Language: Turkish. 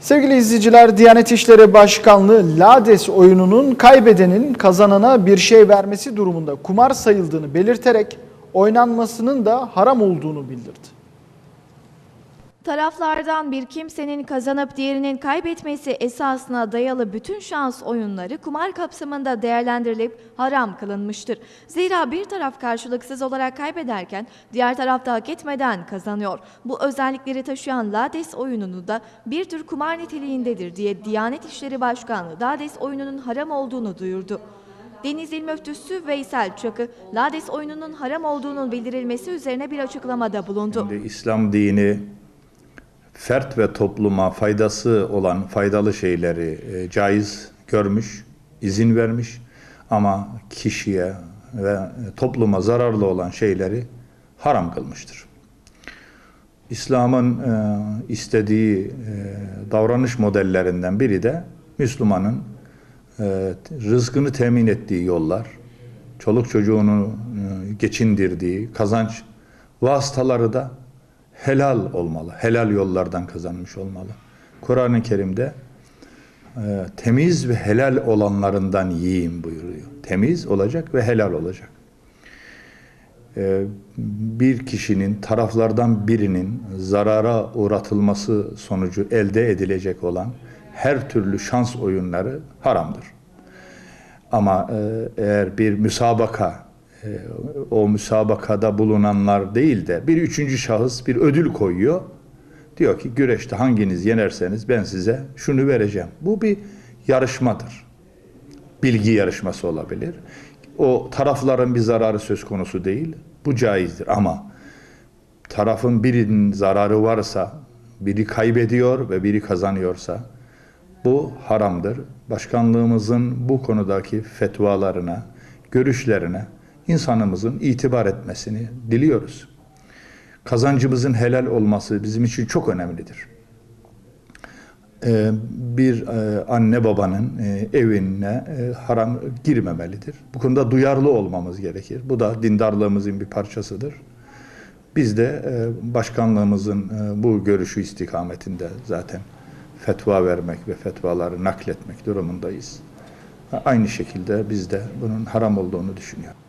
Sevgili izleyiciler, Diyanet İşleri Başkanlığı Lades oyununun kaybedenin kazanana bir şey vermesi durumunda kumar sayıldığını belirterek oynanmasının da haram olduğunu bildirdi. Taraflardan bir kimsenin kazanıp diğerinin kaybetmesi esasına dayalı bütün şans oyunları kumar kapsamında değerlendirilip haram kılınmıştır. Zira bir taraf karşılıksız olarak kaybederken diğer taraf da hak etmeden kazanıyor. Bu özellikleri taşıyan Lades oyununu da bir tür kumar niteliğindedir diye Diyanet İşleri Başkanlığı Lades oyununun haram olduğunu duyurdu. Deniz İl Müftüsü Veysel Çakı, Lades oyununun haram olduğunun bildirilmesi üzerine bir açıklamada bulundu. İslam dini fert ve topluma faydası olan faydalı şeyleri e, caiz görmüş, izin vermiş ama kişiye ve topluma zararlı olan şeyleri haram kılmıştır. İslam'ın e, istediği e, davranış modellerinden biri de Müslümanın e, rızkını temin ettiği yollar, çoluk çocuğunu geçindirdiği kazanç vasıtaları da helal olmalı. Helal yollardan kazanmış olmalı. Kur'an-ı Kerim'de e, temiz ve helal olanlarından yiyin buyuruyor. Temiz olacak ve helal olacak. E, bir kişinin taraflardan birinin zarara uğratılması sonucu elde edilecek olan her türlü şans oyunları haramdır. Ama e, eğer bir müsabaka, o müsabakada bulunanlar değil de bir üçüncü şahıs bir ödül koyuyor. Diyor ki güreşte hanginiz yenerseniz ben size şunu vereceğim. Bu bir yarışmadır. Bilgi yarışması olabilir. O tarafların bir zararı söz konusu değil. Bu caizdir ama tarafın birinin zararı varsa, biri kaybediyor ve biri kazanıyorsa bu haramdır. Başkanlığımızın bu konudaki fetvalarına, görüşlerine insanımızın itibar etmesini diliyoruz. Kazancımızın helal olması bizim için çok önemlidir. Ee, bir e, anne babanın e, evine e, haram girmemelidir. Bu konuda duyarlı olmamız gerekir. Bu da dindarlığımızın bir parçasıdır. Biz de başkanlığımızın bu görüşü istikametinde zaten fetva vermek ve fetvaları nakletmek durumundayız. Aynı şekilde biz de bunun haram olduğunu düşünüyoruz.